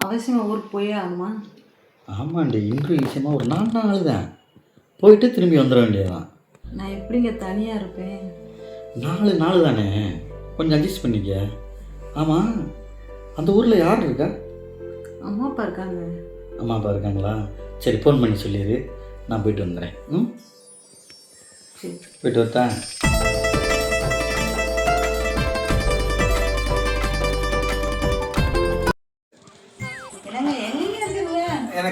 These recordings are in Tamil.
அவசியமாக ஊருக்கு போயே ஆகுமா ஆமாண்டி இன்டர்வியூ விஷயமா ஒரு நாலு நாள் தான் போயிட்டு திரும்பி வந்துட வேண்டியதுதான். நான் எப்படிங்க தனியாக இருப்பேன்? நாலு நாள் தானே. கொஞ்சம் அட்ஜஸ்ட் பண்ணிக்க. ஆமாம் அந்த ஊரில் யார் இருக்கா? அம்மா அப்பா இருக்காங்க. அம்மா அப்பா இருக்காங்களா? சரி ஃபோன் பண்ணி சொல்லிடு நான் போயிட்டு வந்துடுறேன். ம்? போயிட்டு வரட்டா?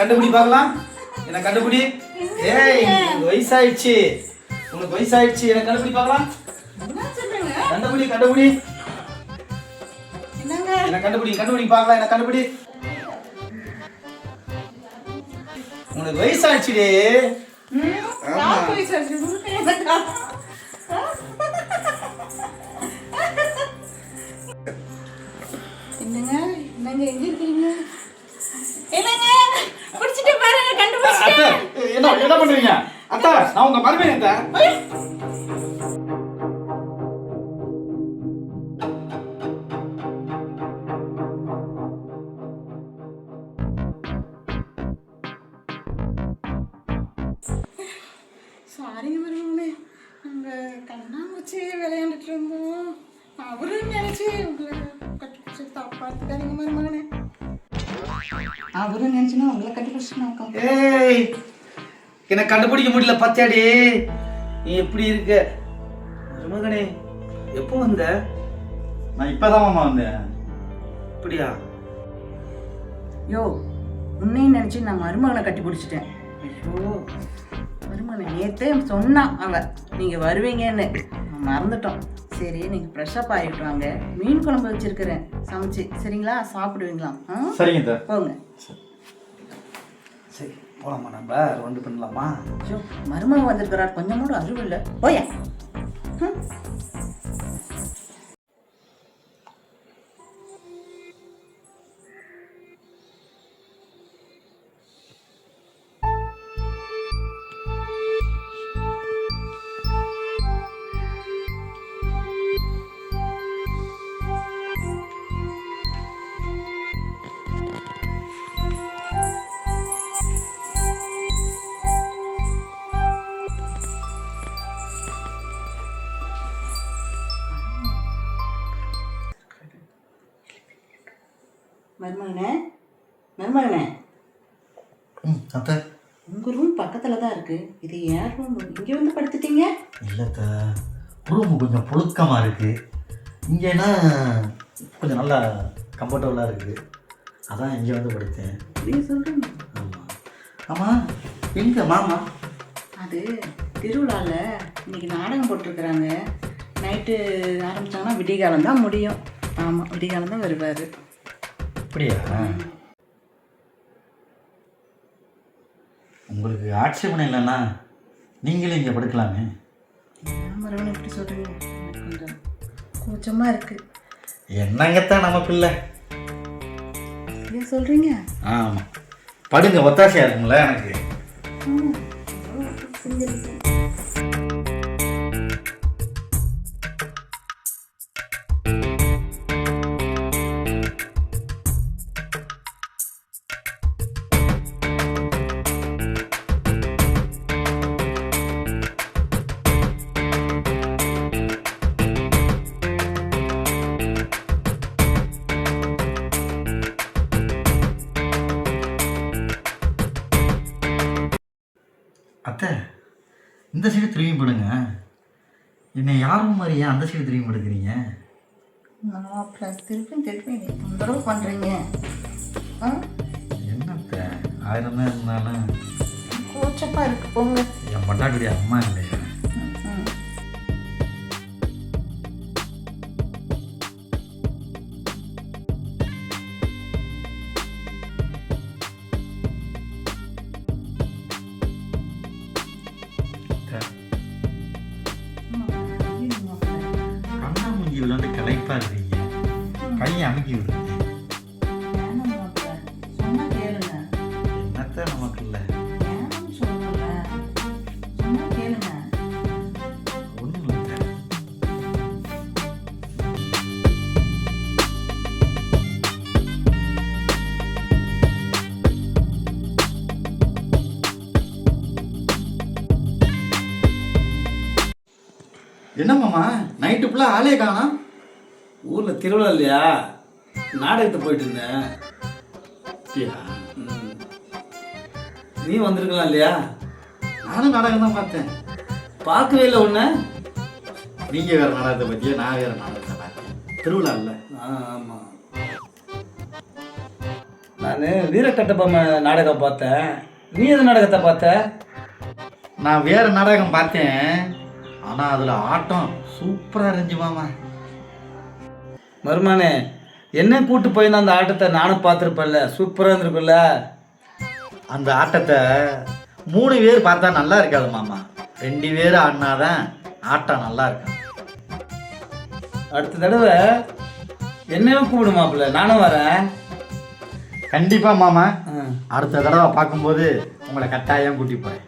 கண்டுபிடி பார்க்கலாம். என்னை கண்டுபிடி? ஏய் வயசாயிடுச்சு. உனக்கு வயசாயிடுச்சு. என்னை கண்டுபிடி பார்க்கலாம். கண்டுபிடி கண்டுபிடி. என்னை கண்டுபிடி கண்டுபிடி பார்க்கலாம். என்னை கண்டுபிடி? உனக்கு வயசாயிடுச்சுடி. என்னங்க? என்னங்க எங்க இருக்கீங்க? என்னங்க? என்ன என்ன பண்றீங்க அத்தா நான் உங்க மருமையன் அத்தை சாரிங்க மருமகளே நாங்கள் கண்ணாமூச்சி விளையாண்டுட்டு இருந்தோம். அவரும் நினச்சி உங்களை கட்டி தப்பா எடுத்துக்காதீங்க மருமகனே. அவரும் நினச்சினா உங்களை கட்டி பிடிச்சினாக்கா ஏய் என்னை கண்டுபிடிக்க முடியல பத்தியாடி. நீ எப்படி இருக்க? மருமகனே எப்போ வந்த? நான் இப்போ தான் மாமா வந்தேன். அப்படியா? யோ உன்னையும் நினச்சி நான் மருமகனை கட்டி பிடிச்சிட்டேன். ஐயோ. மருமகனை நேத்தே சொன்னான் அவ நீங்கள் வருவீங்கன்னு. நான் மறந்துட்டோம். சரி நீங்கள் ஃப்ரெஷ்ஷப் ஆகிட்டு வாங்க. மீன் குழம்பு வச்சுருக்கிறேன். சமைச்சு சரிங்களா? சாப்பிடுவீங்களா? ஆ? சரிங்க சார். போங்க. சரி. போலாமா நம்ம? ரவுண்டு பண்ணலாமா? மருமக வந்திருக்கிறார். கொஞ்சம் கூட அறிவு இல்லை போயா? ம் ரூம் பக்கத்தில் தான் இருக்குது இது ஏன் ரூம்? இங்கே வந்து படுத்துட்டீங்க? இல்லைத்த ரூம் கொஞ்சம் புழுக்கமாக இருக்குது இங்கேனா கொஞ்சம் நல்லா கம்ஃபர்டபுளாக இருக்குது. அதான் இங்கே வந்து படுத்தேன். அப்படியே சொல்கிறீங்க ஆமாம் ஆமாம் எங்கே மாமா? அது திருவிழாவில் இன்னைக்கு நாடகம் போட்டிருக்கிறாங்க. நைட்டு ஆரம்பித்தாங்கன்னா விடியகாலம் தான் முடியும். ஆமாம் விடியகாலம் தான் வருவார். அப்படியா? உங்களுக்கு ஆட்சேபணம் இல்லைன்னா நீங்களும் இங்கே படுக்கலாமே. மரவன் எப்படி சொல்கிறீங்க கொஞ்சம் கூச்சமாக இருக்குது என்னங்கத்தான் நமக்கு இல்லை ஏன் சொல்கிறீங்க ஆமாம் படுங்க ஒத்தாசையாக இருக்கும்ல எனக்கு. அத்தை இந்த சைடு திரும்பி படுங்க என்னை யாரும் மாதிரி ஏன் அந்த சைடு திரும்பி படுக்கிறீங்க திருப்பி திருப்பி தொந்தரவு பண்ணுறீங்க என்னத்த? ஆயிரம் தான் இருந்தாலும். கூச்சமாக இருக்கு போங்க. என் பொண்டாட்டுடைய அம்மா இல்லையா? அத்தை, கண்ணாமூஞ்சி விளாண்டு களைப்பாக இருக்கீங்க. கையை அமுக்கி விடுங்க ஆளே காணோம் ஊரில் திருவிழா இல்லையா? நாடகத்தை போயிட்டு இருந்தேன் அப்படியா. நீ வந்திருக்கலாம் இல்லையா? நானும் நாடகம் தான் பார்த்தேன். பார்க்கவே இல்லை ஒன்று நீங்கள் வேறு நாடகத்தை பற்றியே நான் வேறு நாடகத்தை பார்த்தேன். திருவிழா இல்லை. ஆமாம் நான் வீரக்கட்டபொம்மை நாடகம் பார்த்தேன். நீ எது நாடகத்தை பார்த்த? நான் வேறு நாடகம் பார்த்தேன். ஆனால் அதில் ஆட்டம் சூப்பராக இருந்துச்சு மாமா. மருமானே என்ன கூட்டு போயிருந்த அந்த ஆட்டத்தை நானும் பார்த்துருப்பேன்ல. சூப்பராக இருந்திருக்குல்ல அந்த ஆட்டத்தை மூணு பேர் பார்த்தா நல்லா இருக்காது மாமா. ரெண்டு பேர் ஆடினாதான் ஆட்டம் நல்லா இருக்கும். அடுத்த தடவை என்னையும் கூப்பிடு மாப்பிள்ள நானும் வரேன். கண்டிப்பாக மாமா. அடுத்த தடவை பார்க்கும்போது உங்களை கட்டாயம் கூட்டி போறேன்.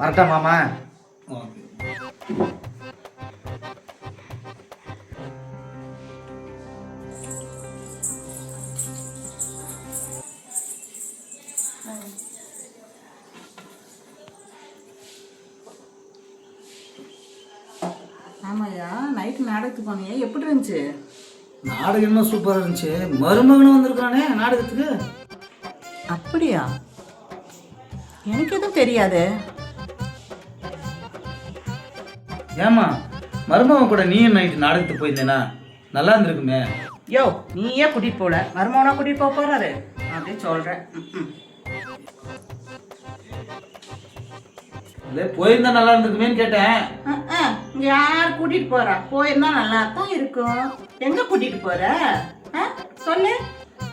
வரட்டா மாமா. ஓகே. ஆமாய்யா நைட்டு நாடகத்துக்கு போனியே. எப்படி இருந்துச்சு? நாடகம் என்ன சூப்பராக இருந்துச்சு. மருமகனும் வந்திருக்கானே நாடகத்துக்கு? அப்படியா? எனக்கு எதுவும் தெரியாது. ஏமா மருமகன் கூட நீயும் நைட்டு நாடகத்துக்கு போயிருந்தேனா? நல்லா இருந்திருக்குமே. யோ நீயே கூட்டிட்டு போல. மருமகனா கூட்டிட்டு போக போறாரு? அப்படி சொல்றேன். இல்லை போயிருந்தா நல்லா இருந்திருக்குமேன்னு கேட்டேன். இங்க யார் கூட்டிட்டு போறா? போயிருந்தா நல்லா தான் இருக்கும். எங்க கூட்டிட்டு போற? சொல்லு.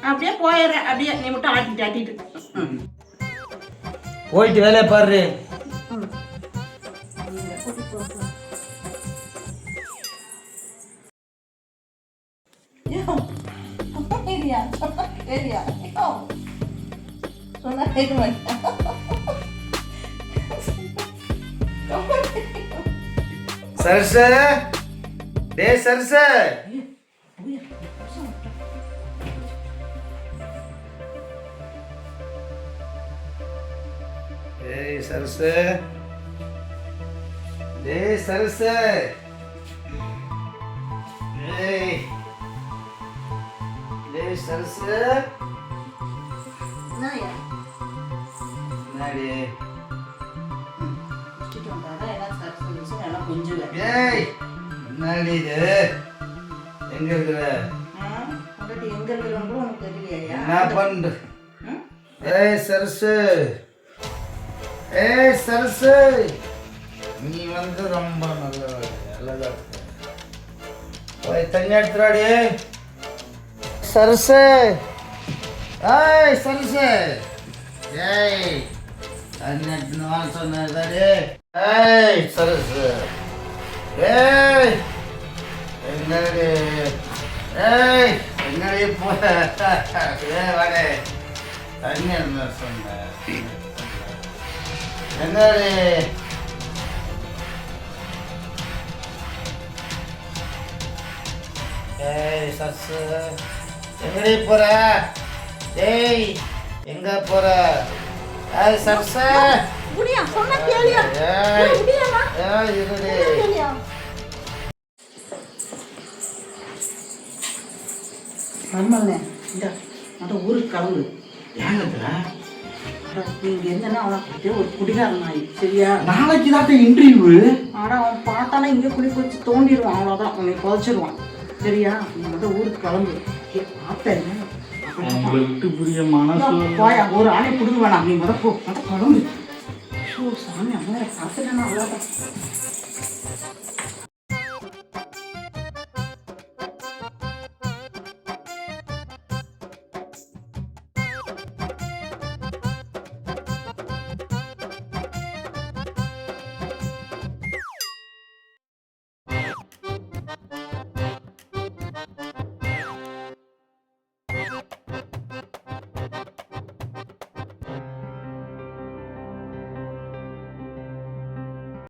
அப்படியே போயிடுற அப்படியே நீ மட்டும் ஆட்டிட்டு ஆட்டிட்டு. போயிட்டு வேலையை பாரு. சொன்னா கேட்க மாட்டேன். சரசு டே சரசு ஏய் சரசு டேய் சரசு ஏய் டேய் கொஞ்சுவேன். ஏய் என்னடி இது. எங்க இருக்கிற? எங்க இருக்கிறவங்க கூட உனக்கு தெரியலையா? என்ன பண்ற? ம்? ஏய் சரசு. ஏய் சரசு. நீ வந்து ரொம்ப நல்ல இருக்க. போய் தண்ணி எடுத்துறாடி சரசு. ஏய் சரசு. ஏய். ஏய் சரசு ஏய் என்னடி ஏய் என்னடி போ ஏ வாடே தண்ணி சொன்ன என்னடி ஏய் சசு எங்கடி போற ஏய் எங்க போற ஏய் சரசு. முடியா, சொன்னா கேளியா? ஏய். முடியாமா? ஏய் இருடி. கேளியா? மருமகனே, இந்தா, அந்த ஊருக்கு கிளம்பு ஏங்கத்துல அட, நீங்க என்னன்னா அவனை ஒரு குடிகாரன் நாய் சரியா? நாளைக்கு தான் இன்டர்வியூ ஆனா அவன் பார்த்தானே இங்கே குளிச்சு தோண்டிடுவான் அவ்வளோதான் உன்னை புதைச்சிருவான் சரியா? நீ வந்து ஊருக்கு கிளம்பு. ஏ, பார்த்தேன். உங்களை விட்டு புரிய மனசு போயா ஒரு ஆணை பிடுங்க வேணாம். நீ முத போ முத கிளம்பு ஐயோ சாமி அம்மா பார்த்துட்டேன்னா அவ்வளோதான்